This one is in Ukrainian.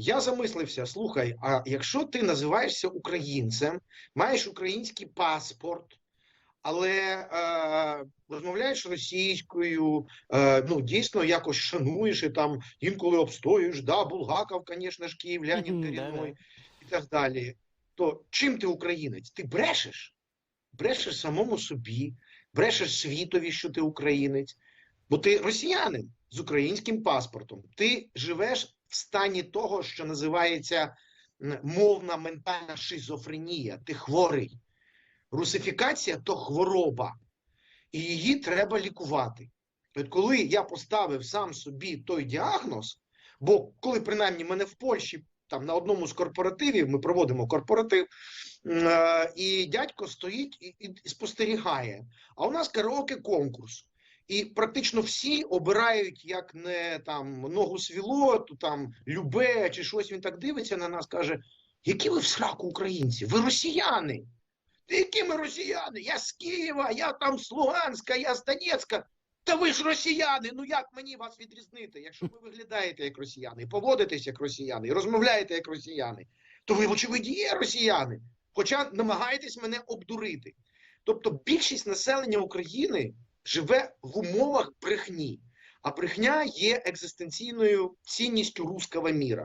Я замислився, слухай, а якщо ти називаєшся українцем, маєш український паспорт, але е, розмовляєш російською, е, ну дійсно якось шануєш і там інколи обстоюєш, да, Булгаков, звісно ж, київлянин корінний да-да. і так далі. То чим ти українець? Ти брешеш? Брешеш самому собі, брешеш світові, що ти українець, бо ти росіянин з українським паспортом. Ти живеш в стані того, що називається мовна ментальна шизофренія. Ти хворий. Русифікація то хвороба, і її треба лікувати. От коли я поставив сам собі той діагноз, бо коли принаймні мене в Польщі там на одному з корпоративів, ми проводимо корпоратив, е, і дядько стоїть і, спостерігає. А у нас караоке конкурс. І практично всі обирають як не там ногу свіло, то там любе чи щось. Він так дивиться на нас, каже: які ви в сраку українці? Ви росіяни? Які ми росіяни? Я з Києва, я там з Луганська, я з Донецька. Та ви ж росіяни. Ну як мені вас відрізнити? Якщо ви виглядаєте як росіяни, поводитесь як росіяни, розмовляєте як росіяни, то ви, вочевидь, є росіяни. Хоча намагаєтесь мене обдурити. Тобто більшість населення України живе в умовах брехні, а брехня є екзистенційною цінністю руского міра.